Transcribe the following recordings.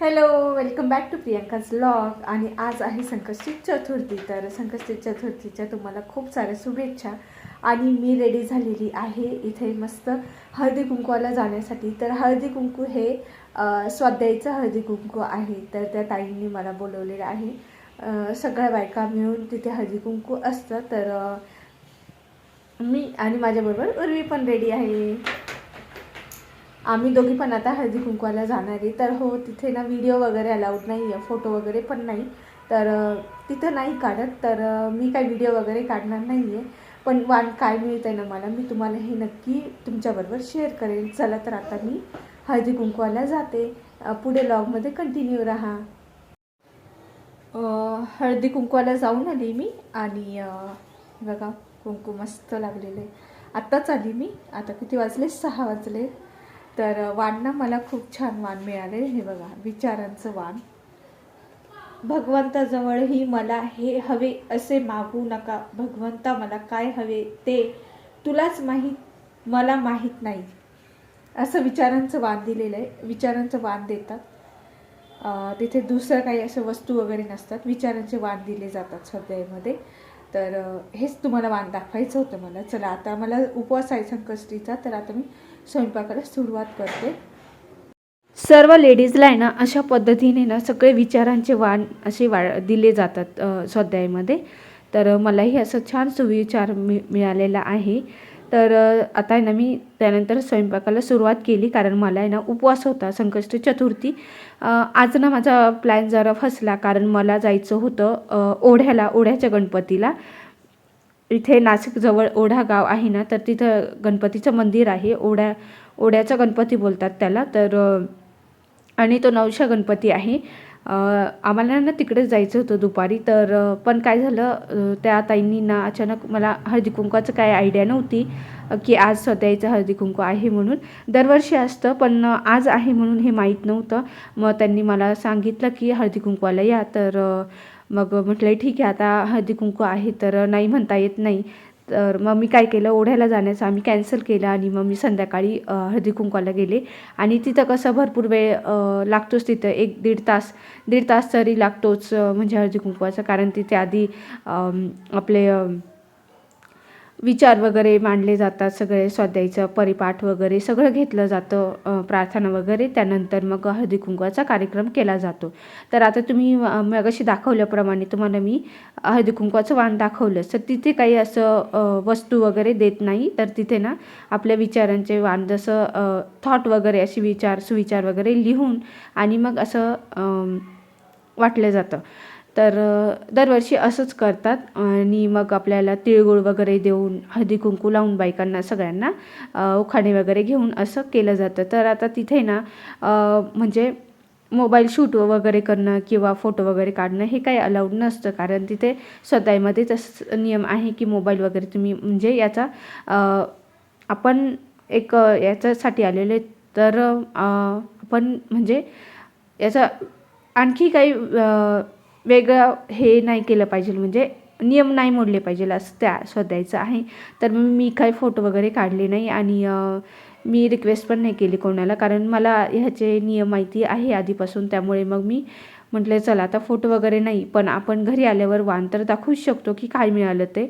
Hello welcome back to Priyanka's blog आणि आज आहे संकष्टी चतुर्थी. तर संकष्टी चतुर्थीच्या तुम्हाला खूप साऱ्या शुभेच्छा. आणि मी रेडी झालेली आहे इथे मस्त हळदी कुंकवाला जाण्यासाठी. तर हळदी कुंकू हे स्वाध्यायचं हळदी कुंकू आहे. तर त्या ताईंनी मला बोलवलेलं आहे. सगळ्या बायका मिळून तिथे हळदी कुंकू असतं. तर मी आणि माझ्याबरोबर उर्वी पण रेडी आहे. आम्ही दोघी पण आता हळदी कुंकवाला जाणार आहे. तर हो तिथे ना व्हिडिओ वगैरे अलाउड नाही आहे फोटो वगैरे पण नाही. तर तिथं नाही काढत. तर मी काही व्हिडिओ वगैरे काढणार नाही आहे पण वाण काय मिळतं आहे ना मला मी तुम्हाला हे नक्की तुमच्याबरोबर शेअर करेन. चला तर आता मी हळदी कुंकवाला जाते. पुढे लॉगमध्ये कंटिन्यू राहा. हळदी कुंकवाला जाऊन आली मी आणि बघा कुंकू मस्त लागलेलं आहे. आत्ताच आली मी. आता किती वाजले? सहा वाजले. तर वाणना मला खूप छान वाण मिळाले. हे बघा विचारांचं वाण. भगवंताजवळही मला हे हवे असे मागू नका. भगवंता मला काय हवे ते तुलाच माहीत मला माहीत नाही. असं विचारांचं वाण दिलेलं आहे. विचारांचं वाण देतात. तिथे दुसरं काही असं वस्तू वगैरे नसतात. विचारांचे वाण दिले जातात स्वाध्यायमध्ये तर हेच तुम्हाला वाण दाखवायचं होतं मला. चला आता मला उपवास आहे संकष्टीचा. तर आता मी स्वयंपाकाला सुरुवात करते. सर्व लेडीजला आहे ना अशा पद्धतीने ना सगळे विचारांचे वाण असे वा दिले जातात अ, स्वाध्यायामध्ये. तर मलाही असं छान सुविचार मि मिळालेला आहे. तर आता आहे ना मी त्यानंतर स्वयंपाकाला सुरुवात केली कारण मला आहे ना उपवास होता संकष्ट चतुर्थी. आज ना माझा प्लॅन जरा फसला कारण मला जायचं होतं ओढ्याला ओढ्याच्या गणपतीला. इथे नाशिकजवळ ओढा गाव आहे ना तर तिथं गणपतीचं मंदिर आहे. ओढ्या ओढ्याचा गणपती बोलतात त्याला. तर आणि तो नवशा गणपती आहे. आम्हाला ना तिकडेच जायचं होतं दुपारी. तर पण काय झालं त्या ताईंनी ना अचानक मला हळदी कुंकवाचं काय आयडिया नव्हती की आज सध्याचं हळदी कुंकू आहे म्हणून. दरवर्षी असतं पण आज आहे म्हणून हे माहीत नव्हतं. मग त्यांनी मला सांगितलं की हळदी कुंकवाला या. तर मग म्हटलं ठीक आहे आता हळदी कुंकू आहे तर नाही म्हणता येत नाही. तर मग मी काय केलं ओढ्याला जाण्याचं आम्ही कॅन्सल केलं आणि मग मी संध्याकाळी हळदीकुंकवाला हळदी कुंकवाला गेले. आणि तिथं कसं भरपूर वेळ लागतोच तिथं. एक दीड तास दीड तास तरी लागतोच म्हणजे हळदीकुंकवाचं कारण तिथे आधी आपले विचार वगैरे मांडले जातात सगळे स्वाध्यायचं परिपाठ वगैरे सगळं घेतलं जातं प्रार्थना वगैरे. त्यानंतर मग हळदी कुंकवाचा कार्यक्रम केला जातो. तर आता तुम्ही मग अशी दाखवल्याप्रमाणे तुम्हाला मी हळदी कुंकवाचं वाण दाखवलं तर तिथे काही असं वस्तू वगैरे देत नाही. तर तिथे ना आपल्या विचारांचे वाण जसं थॉट वगैरे असे विचार सुविचार वगैरे लिहून आणि मग असं वाटलं जातं. तर दरवर्षी असंच करतात आणि मग आपल्याला तिळगुळ वगैरे देऊन हळदी कुंकू लावून बायकांना सगळ्यांना उखाणे वगैरे घेऊन असं केलं जातं. तर आता तिथे ना म्हणजे मोबाईल शूट वगैरे करणं किंवा फोटो वगैरे काढणं हे काही अलाउड नसतं. कारण तिथे स्वतःमध्ये तसं नियम आहे की मोबाईल वगैरे तुम्ही म्हणजे याचा आपण एक याच्यासाठी आलेले तर आपण म्हणजे याचा आणखी काही वेगळं हे नाही केलं पाहिजे म्हणजे नियम नाही मोडले पाहिजे असं त्या शोधायचं आहे. तर मग मी काही फोटो वगैरे काढले नाही आणि मी रिक्वेस्ट पण नाही केली कोणाला कारण मला ह्याचे नियम माहिती आहे आधीपासून त्यामुळे मग मी म्हटलं चला आता फोटो वगैरे नाही पण आपण घरी आल्यावर वान तर दाखवूच शकतो की काय मिळालं ते.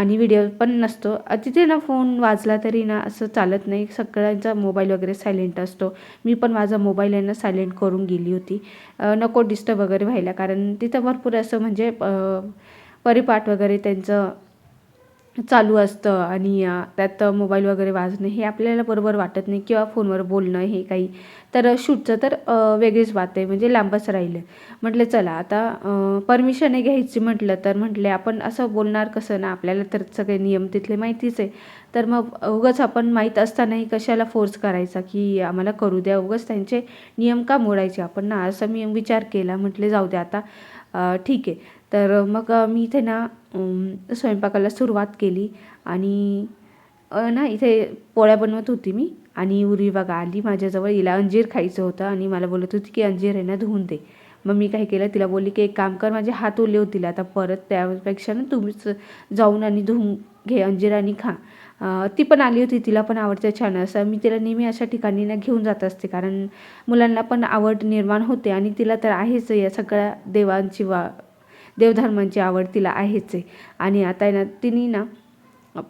आणि व्हिडिओ पण नसतो. तिथे ना फोन वाजला तरी ना असं चालत नाही. सगळ्यांचा मोबाईल वगैरे सायलेंट असतो. मी पण माझा मोबाईल आहे ना सायलेंट करून गेली होती. नको डिस्टर्ब वगैरे व्हायला. कारण तिथं भरपूर असं म्हणजे परिपाठ वगैरे त्यांचं चालू असतं आणि त्यात मोबाईल वगैरे वाजणं हे आपल्याला बरोबर वाटत नाही किंवा फोनवर बोलणं हे काही. तर शूटचं तर वेगळीच बात आहे म्हणजे लांबच राहिलं म्हटलं चला आता परमिशन घ्यायची म्हटलं तर म्हटले आपण असं बोलणार कसं ना आपल्याला तर सगळे नियम तिथले माहितीच आहे. तर मग उगाच आपण माहीत असतानाही कशाला फोर्स करायचा की आम्हाला करू द्या उगाच त्यांचे नियम का मोडायचे? आपण ना असं मी विचार केला म्हटले जाऊ द्या आता ठीक आहे. तर मग मी इथे ना स्वयंपाकाला सुरुवात केली आणि ना इथे पोळ्या बनवत होती मी आणि उर्वी बघा आली माझ्याजवळ. हिला अंजीर खायचं होतं आणि मला बोलत होती की अंजीर आहे ना धुवून दे. मग मी काय केलं तिला बोलली की एक काम कर माझे हात ओले होतील आता परत त्यापेक्षा ना तुम्हीच जाऊन आणि धुवून घे अंजीर आणि खा. ती पण आली होती तिला पण आवडतं छान. असं मी तिला नेहमी अशा ठिकाणी ना घेऊन जात असते कारण मुलांना पण आवड निर्माण होते आणि तिला तर आहेच या सगळ्या देवांची वा देवधर्मांची आवड तिला आहेच आहे. आणि आता आहे ना तिने ना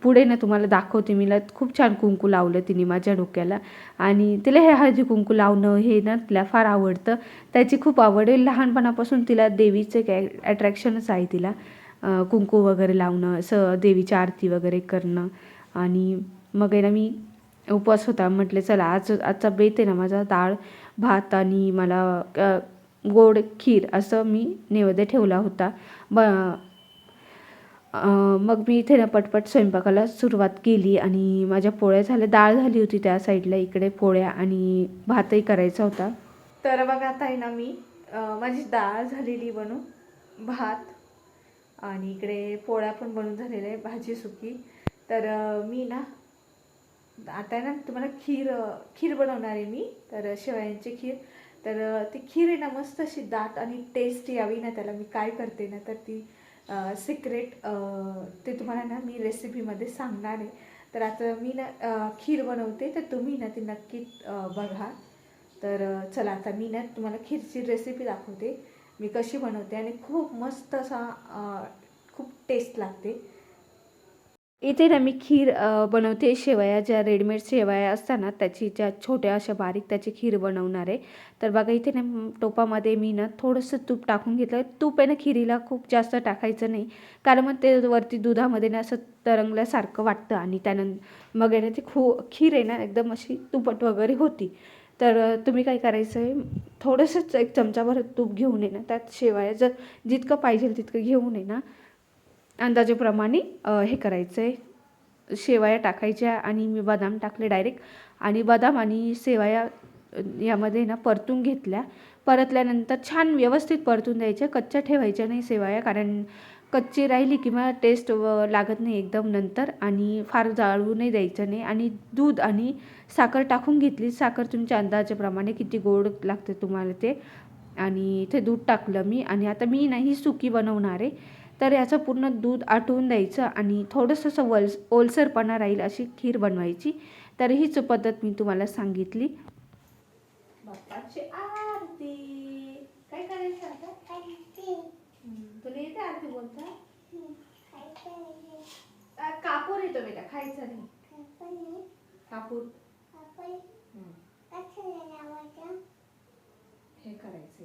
पुढे ना तुम्हाला दाखवते मीला खूप छान कुंकू लावलं तिने माझ्या डोक्याला. आणि तिला हे हळदी कुंकू लावणं हे ना तिला फार आवडतं. त्याची खूप आवड आहे. लहानपणापासून तिला देवीचं एक अट्रॅक्शनच आहे तिला. कुंकू वगैरे लावणं असं देवीची आरती वगैरे करणं. आणि मग आहे ना मी उपवास होता. म्हटले चला आज आजचा बेत आहे ना माझा डाळ भात आणि मला गोड खीर असं मी नैवेद्य ठेवला होता. ब मग मी इथे ना पटपट स्वयंपाकाला सुरुवात केली आणि माझ्या पोळ्या झाल्या डाळ झाली होती त्या साईडला इकडे पोळ्या आणि भातही करायचा होता. तर बघा आता आहे ना मी माझी डाळ झालेली बनून भात आणि इकडे पोळ्या पण बनून झालेल्या आहे भाजी सुकी. तर मी ना आता आहे ना तुम्हाला खीर खीर बनवणार आहे मी तर शेवयांची खीर. तर ती खीर आहे ना मस्त अशी दाट आणि टेस्ट यावी ना त्याला. मी काय करते ना तर ती सिक्रेट ते तुम्हाला ना मी रेसिपीमध्ये सांगणार आहे. तर आता मी ना खीर बनवते तर तुम्ही ना ती नक्की बघा. तर चला आता मी ना तुम्हाला खीरची रेसिपी दाखवते. मी कशी बनवते आणि खूप मस्त असा खूप टेस्ट लागते. इथे ना मी खीर बनवते. शेवया ज्या रेडीमेड शेवया असताना त्याची ज्या छोट्या अशा बारीक त्याची खीर बनवणार आहे. तर बघा इथे ना टोपामध्ये मी ना थोडंसं तूप टाकून घेतलं तूप आहे ना खिरीला खूप जास्त टाकायचं नाही. कारण मग ते वरती दुधामध्ये ना असं तरंगल्यासारखं वाटतं आणि त्यानंतर मग आहे ना ती खू खीर आहे ना एकदम अशी तुपट वगैरे होती. तर तुम्ही काय करायचं आहे थोडंसंच एक चमचाभर तूप घेऊन ये ना त्यात शेवया जर जितकं पाहिजे तितकं घेऊन ये ना अंदाजेप्रमाणे हे करायचं आहे शेवया टाकायच्या आणि मी बदाम टाकले डायरेक्ट. आणि बदाम आणि शेवया यामध्ये ना परतून घेतल्या. परतल्यानंतर छान व्यवस्थित परतून द्यायच्या. कच्च्या ठेवायच्या नाही शेवया कारण कच्ची राहिली किंवा टेस्ट लागत नाही एकदम नंतर. आणि फार जाळू नाही द्यायचं नाही. आणि दूध आणि साखर टाकून घेतली. साखर तुमच्या अंदाजाप्रमाणे किती गोड लागते तुम्हाला ते. आणि इथे दूध टाकलं मी. आणि आता मी नाही सुकी बनवणार आहे. तर याचं पूर्ण दूध आटवून द्यायचं आणि थोडंसं असं वल ओलसरपणा राहील अशी खीर बनवायची. तर हीच पद्धत मी तुम्हाला सांगितली. बाप्पाची आरती. काय करायचं आता? हम्म, तुला येते आरती बोलता? अ, कापूर येतो बेटा खायचा नाही. कापूर? हे करायचं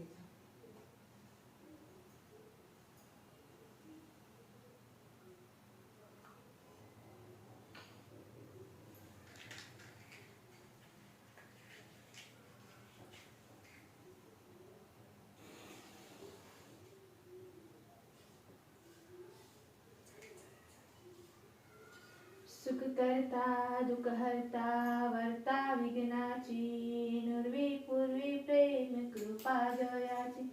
सुख करता दुख हरता वर्ता विघ्नाची नुर्वी पूर्वी प्रेम कृपा जयाची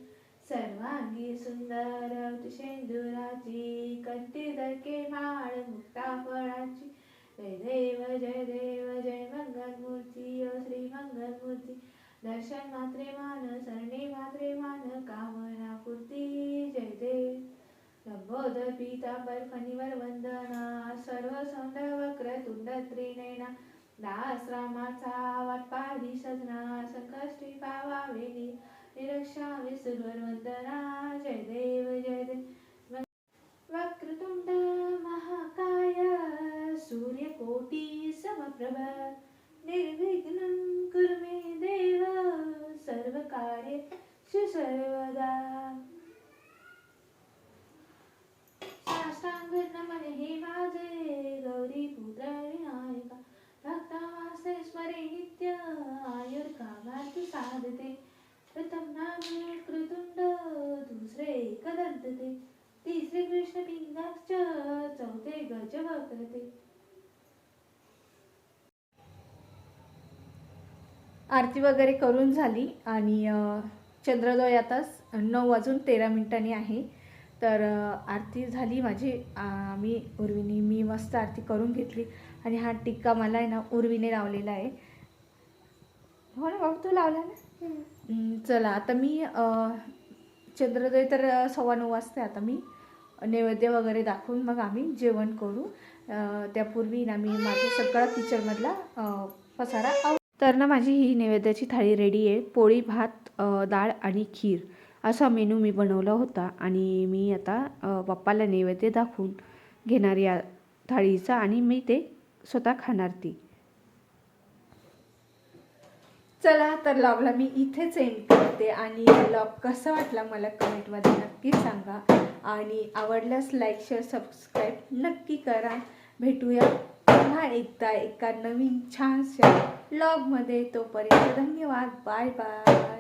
सर्वांगी सुंदर शेंदुराची कंठी दके माळ मुक्ता फळाची जय देव जय देव जय मंगलमूर्ती ओ श्री मंगलमूर्ती दर्शन मात्रे मान सरणी मात्रे मान कामना पूर्ती त्रिनयना दास रामाचा वाटपाडी सजना संकष्टी पावावे निरक्षा सुरवर वंदना जय देव जय देव वक्रतुंड महाकाय सूर्यकोटी समप्रभ निर्विघ्नं कुरु मे देव सर्व कार्य सर्वदा नित्य साधते. प्रथम नाम कृतुंड दुसरे एकदंत ते तिसरे कृष्ण पिंगाक्ष चौथे गज वक्रते आरती वगैरे करून झाली आणि चंद्रोदय आता नऊ वाजून तेरा मिनिटांनी आहे. तर आरती झाली माझी. मी उर्वीने मी मस्त आरती करून घेतली. आणि हा टिक्का मला आहे ना उर्वीने लावलेला आहे. हो ना बाबा तू लावला ना? चला आता मी चंद्रोदय तर सव्वा नऊ वाजता आता मी. नैवेद्य वगैरे दाखवून मग आम्ही जेवण करू. त्यापूर्वी ना मी माझा सगळा किचनमधला पसारा आव तर ना माझी ही नैवेद्याची थाळी रेडी आहे. पोळी भात डाळ आणि खीर. असा मेनू मी बनवला होता आणि मी आता बाप्पाला नैवेद्य दाखवून घेणार या थाळीचा आणि मी ते स्वतः खाणार ती. चला तर लॉगला मी इथेच एंड करते आणि ब्लॉग कसा वाटला मला कमेंटमध्ये नक्की सांगा. आणि आवडल्यास लाईक शेअर सबस्क्राईब नक्की करा. भेटूया पुन्हा एकदा एका नवीन छानशा ब्लॉगमध्ये तोपर्यंत धन्यवाद. Bye bye